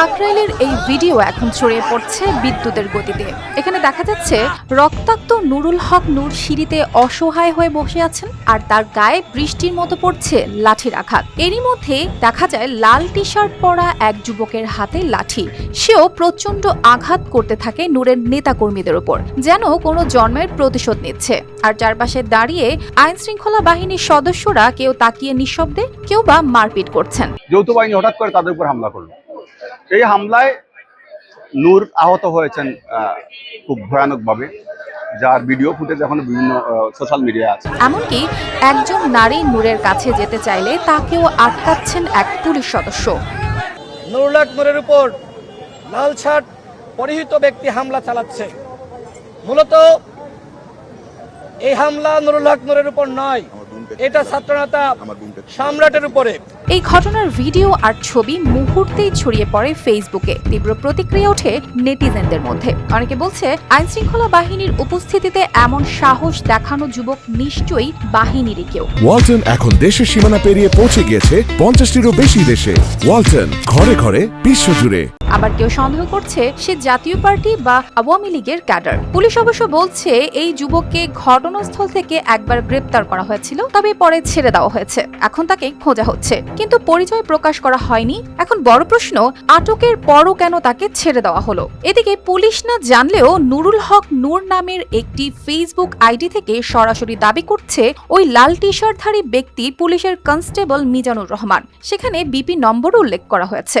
কাকরাইলের এই ভিডিও এখন ছড়িয়ে পড়ছে বিদ্যুতের গতিতে। এখানে দেখা যাচ্ছে, রক্তাক্ত নুরুল হক নূর সিঁড়িতে অসহায় হয়ে বসে আছেন আর তার গায়ে বৃষ্টির মতো পড়ছে লাঠির আঘাত। এরই মধ্যে দেখা যায়, লাল টি শার্ট পরা এক যুবকের হাতে লাঠি। সেও প্রচণ্ড আঘাত করতে থাকে নূরের নেতাকর্মীদের উপর যেন কোনো জন্মের প্রতিশোধ নিচ্ছে। আর চারপাশে দাঁড়িয়ে আইন শৃঙ্খলা বাহিনীর সদস্যরা কেউ তাকিয়ে নিঃশব্দে, কেউ বা মারপিট করছেন। যৌথ বাহিনী হঠাৎ করে তাদের উপর হামলা করল। এই হামলায় নূর আহত হয়েছেন আহ, খুব ভয়ানকভাবে। যার ভিডিও ফুটেজ এখনও বিভিন্ন সোশ্যাল মিডিয়ায় আছে। এমনকি একজন নারী নূরের কাছে যেতে চাইলে তাকেও আটকাচ্ছেন এক পুলিশ সদস্য। নুরুল হক নূরের উপর লাল শার্ট পরিহিত ব্যক্তি হামলা চালাচ্ছে। মূলত এই হামলা নুরুল হক নূরের উপর নয় এটা ছাত্রনেতা সম্রাটের উপরে। এই ঘটনার ভিডিও আর ছবি মুহূর্তেই ছড়িয়ে পড়ে ফেসবুকে। তীব্র প্রতিক্রিয়া ওঠে নেটিজেনদের মধ্যে। অনেকে বলছে আইন শৃঙ্খলা বাহিনীর উপস্থিতিতে এমন সাহস দেখানো যুবক নিশ্চয়ই বাহিনীরই কেউ। ওয়ালটন এখন দেশের সীমানা পেরিয়ে পৌঁছে গিয়েছে পঞ্চাশটিরও বেশি দেশে। ওয়ালটন ঘরে ঘরে বিশ্বজুড়ে। আবার কেউ সন্দেহ করছে সে জাতীয় পার্টি বা আওয়ামী লীগের ক্যাডার। পুলিশ অবশ্য বলছে এই যুবককে ঘটনাস্থল থেকে একবার গ্রেপ্তার করা হয়েছিল, তবে পরে ছেড়ে দেওয়া হয়েছে। এখন তাকে খোঁজা হচ্ছে। কিন্তু পরিচয় প্রকাশ করা হয়নি। এখন বড় প্রশ্ন, আটকের পরও কেন তাকে ছেড়ে দেওয়া হলো? এদিকে পুলিশ না জানলেও নুরুল হক নূর নামের একটি ফেসবুক আইডি থেকে সরাসরি দাবি করছে, ওই লাল টি শার্টধারী ব্যক্তি পুলিশের কনস্টেবল মিজানুর রহমান। সেখানে বিপি নম্বরও উল্লেখ করা হয়েছে।